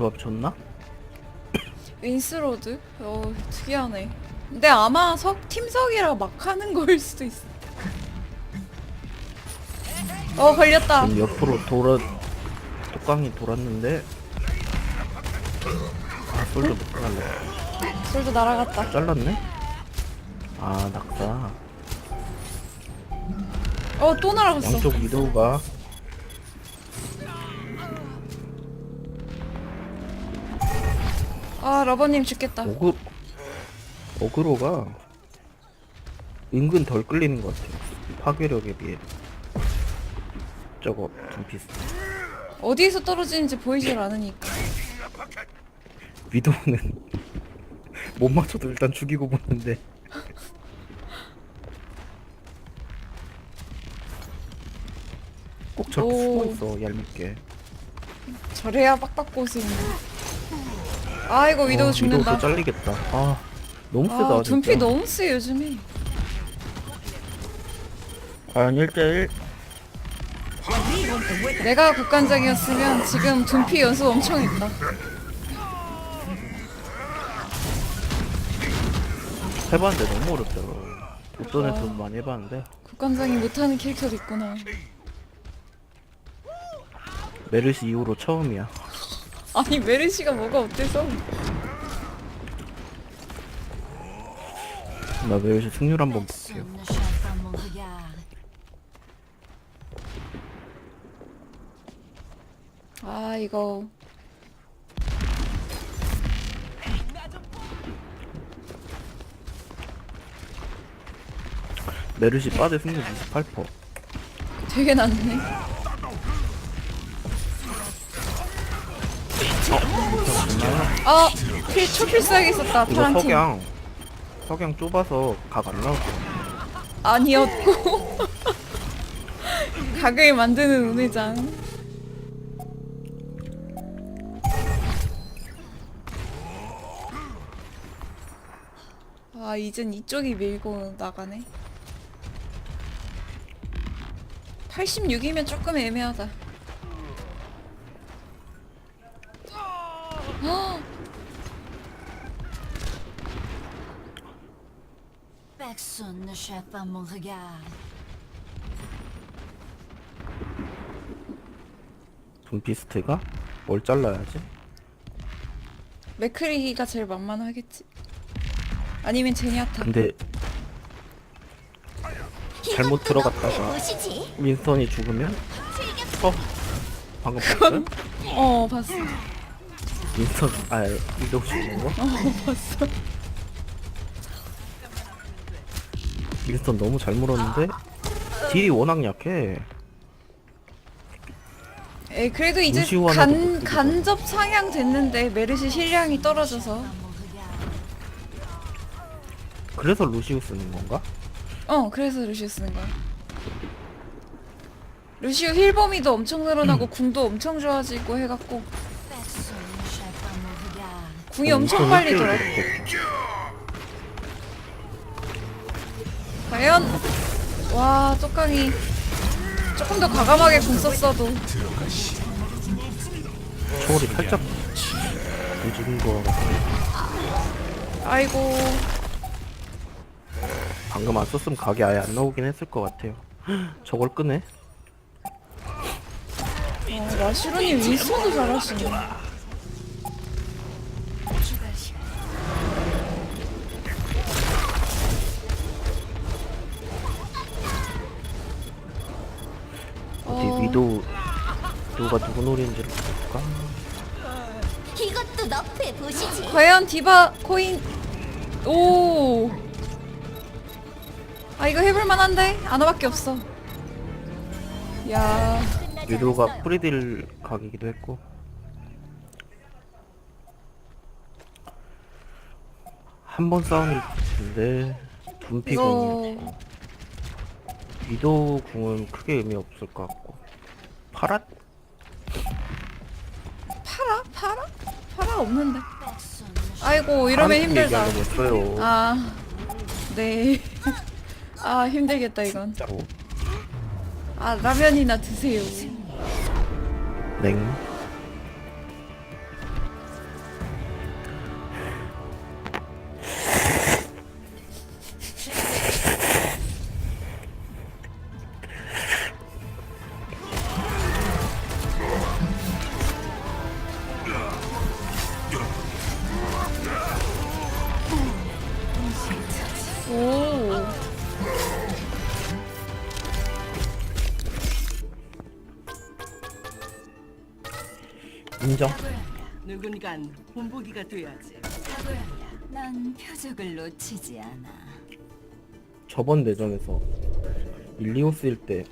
조합 좋나? 윈스로드? 어 특이하네. 근데 아마 석 팀석이라 막 하는 거일 수도 있어. 어 걸렸다. 지금 옆으로 돌아 뚜껑이 돌았는데 아 솔도 못 갈래 솔도 날아갔다. 잘랐네? 아 낙사 어 또 날아갔어. 양쪽 위도우가 아 러버님 죽겠다. 어그 어그로가 은근 덜 끌리는 것 같아요 파괴력에 비해 저거 좀 비슷해 어디에서 떨어지는지 보이질 않으니까. 위도우는 못 맞춰도 일단 죽이고 보는데 꼭 저렇게 오. 숨어 있어 얄밉게 저래야 빡빡 고수있네. 아이고 위도우 어, 죽는다. 또 잘리겠다 아 너무 세다 아 진짜 둔피 너무 세 요즘에. 과연 1대1 내가 국간장이었으면 지금 둔피 연습 엄청 했다. 해봤는데 너무 어렵더라고 도전에서 많이 해봤는데 국간장이 못하는 캐릭터도 있구나. 메르시 이후로 처음이야 아니 메르시가 뭐가 어때서? 나 메르시 승률 한번 볼게요 Personne ne chasse dans mon regard. 아 이거 메르시 빠데 승률 28% 되게 낮네. 아, 필 초필살기 있었다. 이거 파란 팀. 석양 석양 좁아서 각 안 나올 거야 아니었고. 각을 만드는 운회장. 아, 이젠 이쪽이 밀고 나가네. 86이면 조금 애매하다. Personne ne chasse dans mon regard. 둠피스트가 뭘 잘라야지 맥크리가 제일 만만하겠지. 아니면 제니아타. 근데 잘못 들어갔다가. 윈스턴이 죽으면 어? 방금 봤어요? 어, 봤어. 윈스턴 아 위도우 죽는 거? 어, 봤어. 윈스턴 너무 잘 물었는데 딜이 워낙 약해 에 그래도 이제 못 간. 간접 상향 됐는데 메르시 실량이 떨어져서. 그래서 루시우 쓰는 건가? 어 그래서 루시오 쓰는 거야 루시오 힐 범위도 엄청 늘어나고 음. 궁도 엄청 좋아지고 해갖고 궁이 어, 엄청 빨리 돌아. 과연? 와 쪽강이 조금 더 과감하게 궁 썼어도. 초월이 살짝 움직인 거 아이고. 방금 안 썼으면 각이 아예 안 나오긴 했을 것 같아요. 저걸 끄네? 어, 라시로님 윈스턴도 잘하시네 위도우 누가 누구 노리는지를 볼까? 이것도 너프해 보시지. 과연 디바 코인 오. 아 이거 해볼 만한데 아나밖에 없어. 야, 위도우가 프리딜 각이기도 했고 한번 텐데 둠피공이 이거 위도우 궁은 크게 의미 없을 것 같고 팔아? 팔아? 팔아? 팔아 없는데. 아이고 이러면 힘들다. 아, 네. 아 힘들겠다 이건. 짜로. 아 라면이나 드세요. 냉. 오. 인정. 누군간 본보기가 돼야지. 난 표적을 놓치지 않아. 저번 내전에서 일리오스일 때